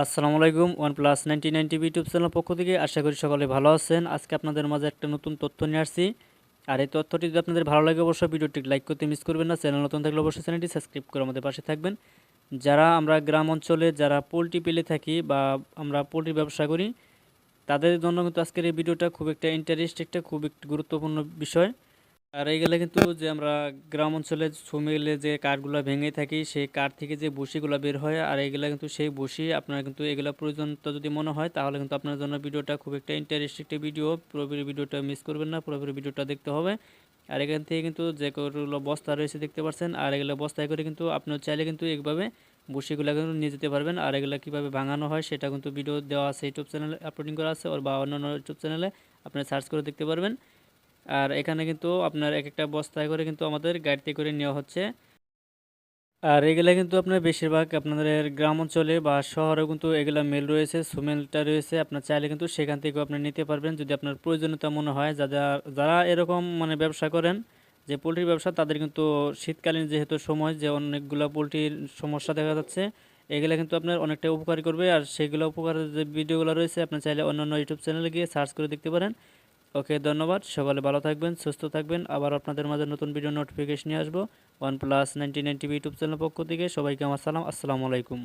আসসালামু আলাইকুম one plus ninety nine TV YouTube channel পক্ষ থেকে আশা করি সকলে ভালো আছেন। আজকে আপনাদের মাঝে একটা নতুন তথ্য নিয়ে আসছি। আর এই তথ্যটি যদি আপনাদের ভালো লাগে, অবশ্যই ভিডিওটি লাইক করতে মিস করবেন না। চ্যানেল নতুন থাকলে অবশ্যই চ্যানেলটি সাবস্ক্রাইব করে আমাদের পাশে থাকবেন। যারা আমরা গ্রাম অঞ্চলে, যারা পোলট্রি পেলে থাকি বা আমরা পোলট্রি ব্যবসা করি, তাদের জন্য কিন্তু আজকের এই ভিডিওটা খুব একটা ইন্টারেস্ট একটা খুব একটি গুরুত্বপূর্ণ বিষয়। আর এইগুলা কিন্তু যে আমরা গ্রাম অঞ্চলে সুমিলে যে কাঠগুলো ভেঙে থাকি, সেই কাঠ থেকে যে বসিগুলো বের হয়, আর এইগুলা কিন্তু সেই বসি আপনারা কিন্তু এগুলো প্রয়োজন তো যদি মনে হয়, তাহলে কিন্তু আপনার জন্য ভিডিওটা খুব একটা ইন্টারেস্টিং একটা ভিডিও পুরোপুরি ভিডিওটা মিস করবেন না, পুরোপুরি ভিডিওটা দেখতে হবে। আর এখান থেকে কিন্তু যে কতগুলো বস্তা রয়েছে দেখতে পাচ্ছেন, আর এগুলো বস্তায় করে কিন্তু আপনার চাইলে কিন্তু এইভাবে বসিগুলো কিন্তু নিয়ে যেতে পারবেন। আর এগুলো কীভাবে ভাঙানো হয়, সেটা কিন্তু ভিডিও দেওয়া আছে ইউটিউব চ্যানেলে আপলোডিং করা আছে, ওর বা অন্যান্য ইউটিউব চ্যানেলে আপনারা সার্চ করে দেখতে পারবেন। আর এখানে কিন্তু আপনার এক একটা বস্তায় করে কিন্তু আমাদের গাড়িতে করে নেওয়া হচ্ছে। আর এগুলা কিন্তু আপনার বেশিরভাগ আপনাদের গ্রাম অঞ্চলে বা শহরেও কিন্তু এগুলা মেল রয়েছে সুমেলটা রয়েছে। আপনার চাইলে কিন্তু সেখান থেকেও আপনি নিতে পারবেন যদি আপনার প্রয়োজনীয়তা মনে হয়। যারা যারা এরকম মানে ব্যবসা করেন যে পোলট্রির ব্যবসা, তাদের কিন্তু শীতকালীন যেহেতু সময় যে অনেকগুলো পোলট্রির সমস্যা দেখা যাচ্ছে, এগুলা কিন্তু আপনার অনেকটা উপকার করবে। আর সেগুলো উপকারের যে ভিডিওগুলো রয়েছে, আপনি চাইলে অন্যান্য ইউটিউব চ্যানেলে গিয়ে সার্চ করে দেখতে পারেন। ওকে, ধন্যবাদ। সকালে ভালো থাকবেন, সুস্থ থাকবেন। আবার আপনাদের মাঝে নতুন ভিডিও নোটিফিকেশন নিয়ে আসব। One plus ninety nine TV YouTube channel পক্ষ থেকে সবাইকে আমার সালাম। আসসালামু আলাইকুম।